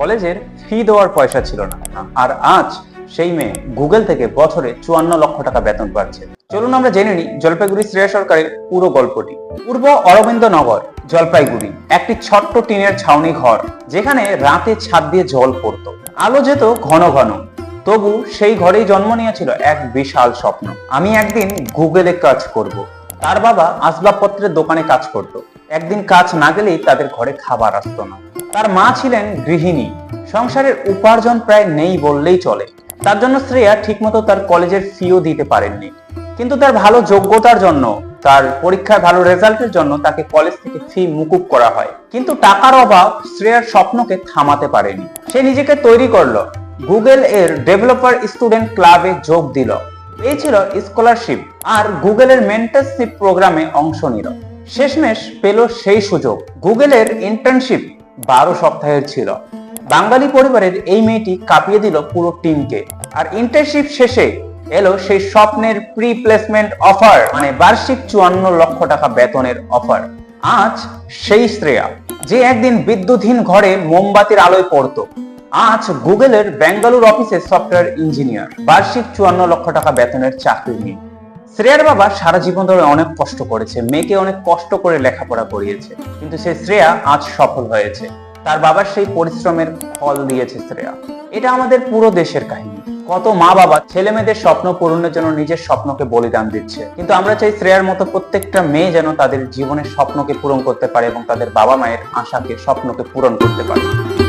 কলেজের ফি দেওয়ার পয়সা ছিল না। আর আজ সেই মেয়ে গুগল থেকে বছরে চুয়ান্ন লক্ষ টাকা বেতন পাচ্ছে। চলুন আমরা জেনে নিই জলপাইগুড়ি শ্রেয়া সরকারের পুরো গল্পটি। পূর্ব অরবিন্দনগর, জলপাইগুড়ি, একটি ছোট্ট টিনের ছাউনি ঘর, যেখানে রাতে ছাদ দিয়ে জল পড়তো। আলো যেত ঘন ঘন। তবু সেই ঘরেই জন্ম নিয়েছিল এক বিশাল স্বপ্ন। আমি একদিন গুগলে কাজ করব। তার বাবা আসবাবপত্রের দোকানে কাজ করত। একদিন কাজ না গেলেই তাদের ঘরে খাবার আসতো না। তার মা ছিলেন গৃহিণী। সংসারের উপার্জন প্রায় নেই বললেই চলে। তার জন্য শ্রেয়া ঠিকমতো তার কলেজের ফিও দিতে পারেননি। কিন্তু তার ভালো যোগ্যতার জন্য, তার পরীক্ষায় ভালো রেজাল্টের জন্য তাকে কলেজ থেকে ফি মুকুব করা হয়। কিন্তু টাকার অভাব শ্রেয়ার স্বপ্নকে থামাতে পারেনি। সে নিজেকে তৈরি করল, গুগল এর ডেভেলপার স্টুডেন্ট ক্লাবে যোগ দিল। পেয়েছিল স্কলারশিপ, আর গুগলের মেন্টারশিপ প্রোগ্রামে অংশ নিল। শেষমেশ পেল সেই সুযোগ। গুগলের ইন্টার্নশিপ বারো সপ্তাহের ছিল। বাঙালি পরিবারের এই মেয়েটি কাঁপিয়ে দিল পুরো টিমকে। আর ইন্টার্নশিপ শেষে এলো সেই স্বপ্নের প্রি প্লেসমেন্ট অফার মানে বার্ষিক চুয়ান্ন লক্ষ টাকা বেতনের অফার আজ সেই শ্রেয়া, যে একদিন বিদ্যুৎহীন ঘরে মোমবাতির আলোয় পড়তো। আজ গুগলের বেঙ্গালুর অফিসে সফটওয়্যার ইঞ্জিনিয়ার বার্ষিক চুয়ান্ন লক্ষ টাকা বেতনের চাকরি নিয়ে। শ্রেয়ার বাবা সারা জীবন ধরে অনেক কষ্ট করেছে, মেয়েকে অনেক কষ্ট করে লেখাপড়া করিয়েছে। কিন্তু সে শ্রেয়া আজ সফল হয়েছে। তার বাবার সেই পরিশ্রমের ফল দিয়েছে শ্রেয়া। এটা আমাদের পুরো দেশের কাহিনী। কত মা বাবা ছেলে মেয়েদের স্বপ্ন পূরণের জন্য নিজের স্বপ্নকে বলিদান দিচ্ছে। কিন্তু আমরা চাই শ্রেয়ার মতো প্রত্যেকটা মেয়ে যেন তাদের জীবনের স্বপ্নকে পূরণ করতে পারে এবং তাদের বাবা মায়ের আশাকে, স্বপ্নকে পূরণ করতে পারে।